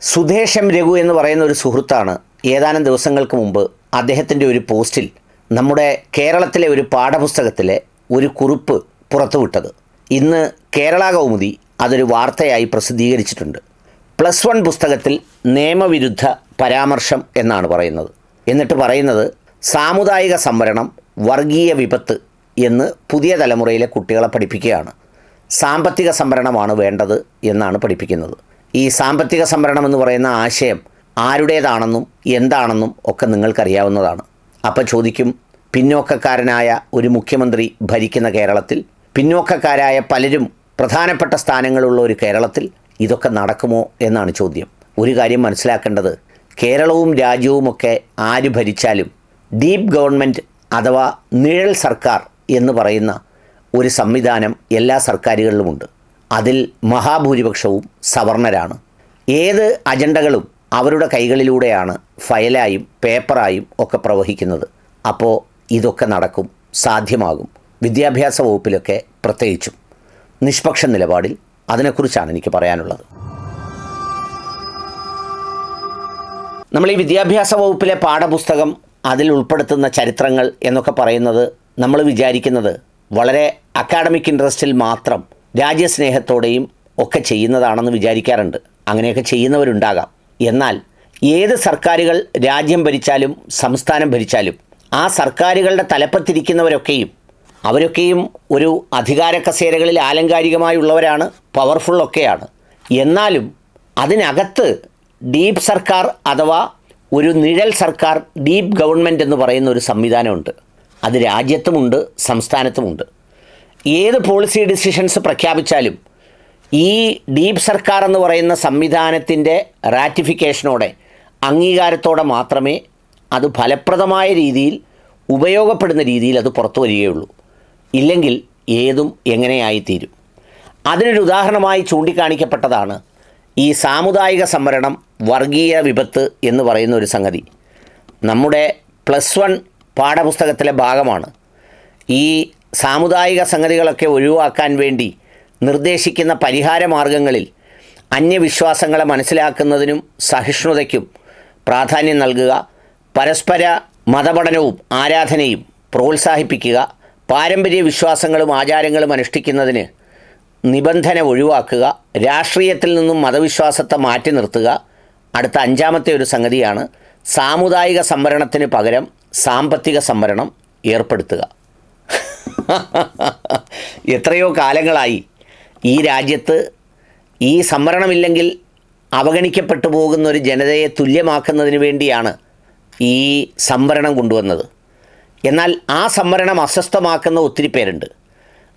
സുധേഷം രഘു എന്ന് പറയുന്ന ഒരു സുഹൃത്താണ് ഏതാനും ദിവസങ്ങൾക്ക് മുമ്പ് അദ്ദേഹത്തിന്റെ ഒരു പോസ്റ്റിൽ നമ്മുടെ കേരളത്തിലെ ഒരു പാഠപുസ്തകത്തിലെ ഒരു കുറിപ്പ് പുറത്തുവിട്ടത്. ഇന്ന് കേരള കൗമുദി അതൊരു വാർത്തയായി പ്രസിദ്ധീകരിച്ചിട്ടുണ്ട്. പ്ലസ് വൺ പുസ്തകത്തിൽ നിയമവിരുദ്ധ പരാമർശം എന്നാണ് പറയുന്നത്. എന്നിട്ട് പറയുന്നത് സാമുദായിക സംവരണം വർഗീയ വിപത്ത് എന്ന് പുതിയ തലമുറയിലെ കുട്ടികളെ പഠിപ്പിക്കുകയാണ്. സാമ്പത്തിക സംവരണമാണ് വേണ്ടത് എന്നാണ് പഠിപ്പിക്കുന്നത്. ഈ സാമ്പത്തിക സംവരണം എന്ന് പറയുന്ന ആശയം ആരുടേതാണെന്നും എന്താണെന്നും ഒക്കെ നിങ്ങൾക്കറിയാവുന്നതാണ്. അപ്പം ചോദിക്കും പിന്നോക്കക്കാരനായ ഒരു മുഖ്യമന്ത്രി ഭരിക്കുന്ന കേരളത്തിൽ പിന്നോക്കക്കാരായ പലരും പ്രധാനപ്പെട്ട സ്ഥാനങ്ങളുള്ള ഒരു കേരളത്തിൽ ഇതൊക്കെ നടക്കുമോ എന്നാണ് ചോദ്യം. ഒരു കാര്യം മനസ്സിലാക്കേണ്ടത് കേരളവും രാജ്യവുമൊക്കെ ആര് ഭരിച്ചാലും ഡീപ് ഗവൺമെന്റ് അഥവാ നിഴൽ സർക്കാർ എന്ന് പറയുന്ന ഒരു സംവിധാനം എല്ലാ സർക്കാരുകളിലുമുണ്ട്. അതിൽ മഹാഭൂരിപക്ഷവും സവർണരാണ്. ഏത് അജണ്ടകളും അവരുടെ കൈകളിലൂടെയാണ് ഫയലായും പേപ്പറായും ഒക്കെ പ്രവഹിക്കുന്നത്. അപ്പോൾ ഇതൊക്കെ നടക്കും സാധ്യമാകും. വിദ്യാഭ്യാസ വകുപ്പിലൊക്കെ പ്രത്യേകിച്ചും. നിഷ്പക്ഷ നിലപാടിൽ അതിനെക്കുറിച്ചാണ് എനിക്ക് പറയാനുള്ളത്. നമ്മൾ ഈ വിദ്യാഭ്യാസ വകുപ്പിലെ പാഠപുസ്തകം അതിൽ ഉൾപ്പെടുത്തുന്ന ചരിത്രങ്ങൾ എന്നൊക്കെ പറയുന്നത് നമ്മൾ വിചാരിക്കുന്നത് വളരെ അക്കാഡമിക് ഇൻട്രസ്റ്റിൽ മാത്രം രാജ്യസ്നേഹത്തോടെയും ഒക്കെ ചെയ്യുന്നതാണെന്ന് വിചാരിക്കാറുണ്ട്. അങ്ങനെയൊക്കെ ചെയ്യുന്നവരുണ്ടാകാം. എന്നാൽ ഏത് സർക്കാരുകൾ രാജ്യം ഭരിച്ചാലും സംസ്ഥാനം ഭരിച്ചാലും ആ സർക്കാരുകളുടെ തലപ്പത്തിരിക്കുന്നവരൊക്കെയും അവരൊക്കെയും ഒരു അധികാര കസേരകളിൽ ആലങ്കാരികമായുള്ളവരാണ് പവർഫുള്ളൊക്കെയാണ് എന്നാലും അതിനകത്ത് ഡീപ് സർക്കാർ അഥവാ ഒരു നിഴൽ സർക്കാർ ഡീപ് ഗവൺമെന്റ് എന്ന് പറയുന്ന ഒരു സംവിധാനമുണ്ട്. അത് രാജ്യത്തുമുണ്ട് സംസ്ഥാനത്തുമുണ്ട്. ഏത് പോളിസി ഡിസിഷൻസ് പ്രഖ്യാപിച്ചാലും ഈ ഡീപ് സർക്കാർ എന്ന് പറയുന്ന സംവിധാനത്തിന്റെ റാറ്റിഫിക്കേഷനോടെ അംഗീകാരത്തോടെ മാത്രമേ അത് ഫലപ്രദമായ രീതിയിൽ ഉപയോഗപ്പെടുന്ന രീതിയിൽ അത് പുറത്തു വരികയുള്ളൂ. ഇല്ലെങ്കിൽ ഏതും എങ്ങനെയായിത്തീരും. അതിനൊരു ഉദാഹരണമായി ചൂണ്ടിക്കാണിക്കപ്പെട്ടതാണ് ഈ സാമുദായിക സംവരണം വർഗീയ വിപത്ത് എന്ന് പറയുന്ന ഒരു സംഗതി. നമ്മുടെ പ്ലസ് വൺ പാഠപുസ്തകത്തിലെ ഭാഗമാണ്. ഈ സാമുദായിക സംഗതികളൊക്കെ ഒഴിവാക്കാൻ വേണ്ടി നിർദ്ദേശിക്കുന്ന പരിഹാര മാർഗങ്ങളിൽ അന്യവിശ്വാസങ്ങളെ മനസ്സിലാക്കുന്നതിനും സഹിഷ്ണുതയ്ക്കും പ്രാധാന്യം നൽകുക പരസ്പര മതപഠനവും ആരാധനയും പ്രോത്സാഹിപ്പിക്കുക പാരമ്പര്യ വിശ്വാസങ്ങളും ആചാരങ്ങളും അനുഷ്ഠിക്കുന്നതിന് നിബന്ധന ഒഴിവാക്കുക രാഷ്ട്രീയത്തിൽ നിന്നും മതവിശ്വാസത്തെ മാറ്റി നിർത്തുക. അടുത്ത അഞ്ചാമത്തെ ഒരു സംഗതിയാണ് സാമുദായിക സംവരണത്തിന് പകരം സാമ്പത്തിക സംവരണം ഏർപ്പെടുത്തുക. എത്രയോ കാലങ്ങളായി ഈ രാജ്യത്ത് ഈ സംവരണമില്ലെങ്കിൽ അവഗണിക്കപ്പെട്ടു പോകുന്ന ഒരു ജനതയെ തുല്യമാക്കുന്നതിന് വേണ്ടിയാണ് ഈ സംവരണം കൊണ്ടുവന്നത്. എന്നാൽ ആ സംവരണം അസ്വസ്ഥമാക്കുന്ന ഒത്തിരി പേരുണ്ട്.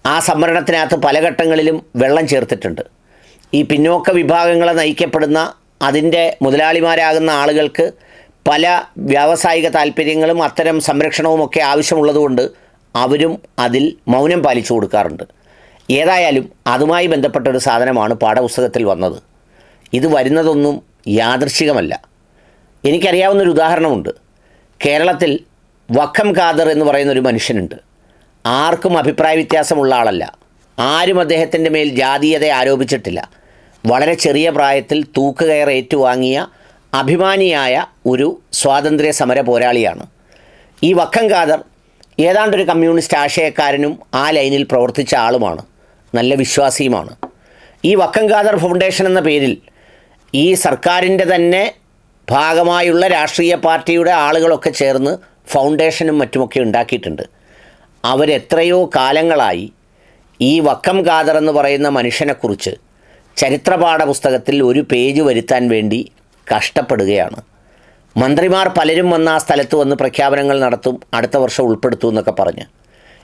ആ സംവരണത്തിനകത്ത് പല ഘട്ടങ്ങളിലും വെള്ളം ചേർത്തിട്ടുണ്ട്. ഈ പിന്നോക്ക വിഭാഗങ്ങളെ നയിക്കപ്പെടുന്ന അതിന്റെ മുതലാളിമാരാകുന്ന ആളുകൾക്ക് പല വ്യാവസായിക താല്പര്യങ്ങളും അത്തരം സംരക്ഷണവുമൊക്കെ ആവശ്യമുള്ളതുകൊണ്ട് അവരും അതിൽ മൗനം പാലിച്ചു കൊടുക്കാറുണ്ട്. ഏതായാലും അതുമായി ബന്ധപ്പെട്ട ഒരു സാധനമാണ് പാഠപുസ്തകത്തിൽ വന്നത്. ഇത് വരുന്നതൊന്നും യാദൃശികമല്ല. എനിക്കറിയാവുന്നൊരു ഉദാഹരണമുണ്ട്. കേരളത്തിൽ വക്കം ഖാദർ എന്ന് പറയുന്നൊരു മനുഷ്യനുണ്ട്. ആർക്കും അഭിപ്രായ വ്യത്യാസമുള്ള ആളല്ല. ആരും അദ്ദേഹത്തിന്റെ മേൽ ജാതീയത ആരോപിച്ചിട്ടില്ല. വളരെ ചെറിയ പ്രായത്തിൽ തൂക്കുകയർ ഏറ്റുവാങ്ങിയ അഭിമാനിയായ ഒരു സ്വാതന്ത്ര്യ സമര പോരാളിയാണ്. ഈ വക്കം ഖാദർ ഏതാണ്ടൊരു കമ്മ്യൂണിസ്റ്റ് ആശയക്കാരനും ആ ലൈനിൽ പ്രവർത്തിച്ച ആളുമാണ്. നല്ല വിശ്വാസിയുമാണ്. ഈ വക്കം ഖാദർ ഫൗണ്ടേഷൻ എന്ന പേരിൽ ഈ സർക്കാരിന്റെ തന്നെ ഭാഗമായുള്ള രാഷ്ട്രീയ പാർട്ടിയുടെ ആളുകളൊക്കെ ചേർന്ന് ഫൗണ്ടേഷനും മറ്റുമൊക്കെ ഉണ്ടാക്കിയിട്ടുണ്ട്. അവരെത്രയോ കാലങ്ങളായി ഈ വക്കം ഖാദർ എന്ന് പറയുന്ന മനുഷ്യനെക്കുറിച്ച് ചരിത്രപാഠ പുസ്തകത്തിൽ ഒരു പേജ് വരുത്താൻ വേണ്ടി കഷ്ടപ്പെടുകയാണ്. മന്ത്രിമാർ പലരും വന്ന് ആ സ്ഥലത്ത് വന്ന് പ്രഖ്യാപനങ്ങൾ നടത്തും അടുത്ത വർഷം ഉൾപ്പെടുത്തും എന്നൊക്കെ പറഞ്ഞ്.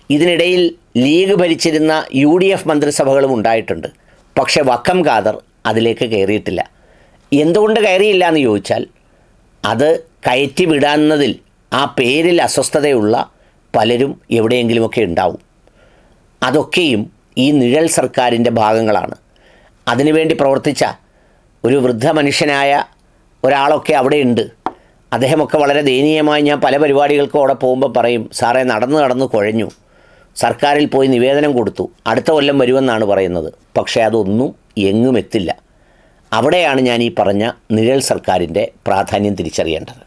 ഇതിനിടയിൽ ലീഗ് ഭരിച്ചിരുന്ന യു ഡി എഫ് മന്ത്രിസഭകളും ഉണ്ടായിട്ടുണ്ട്. പക്ഷേ വക്കം ഖാദർ അതിലേക്ക് കയറിയിട്ടില്ല. എന്തുകൊണ്ട് കയറിയില്ല എന്ന് ചോദിച്ചാൽ അത് കയറ്റി വിടാവുന്നതിൽ ആ പേരിൽ അസ്വസ്ഥതയുള്ള പലരും എവിടെയെങ്കിലുമൊക്കെ ഉണ്ടാവും. അതൊക്കെയും ഈ നിഴൽ സർക്കാരിന്റെ ഭാഗങ്ങളാണ്. അതിനുവേണ്ടി പ്രവർത്തിച്ച ഒരു വൃദ്ധ മനുഷ്യനായ ഒരാളൊക്കെ അവിടെയുണ്ട്. അദ്ദേഹമൊക്കെ വളരെ ദയനീയമായി ഞാൻ പല പരിപാടികൾക്കും അവിടെ പോകുമ്പോൾ പറയും സാറേ നടന്ന് നടന്ന് കുഴഞ്ഞു. സർക്കാരിൽ പോയി നിവേദനം കൊടുത്തു. അടുത്ത കൊല്ലം വരുമെന്നാണ് പറയുന്നത്. പക്ഷേ അതൊന്നും എങ്ങും എത്തില്ല. അവിടെയാണ് ഞാൻ ഈ പറഞ്ഞ നിഴൽ സർക്കാരിന്റെ പ്രാധാന്യം തിരിച്ചറിയേണ്ടത്.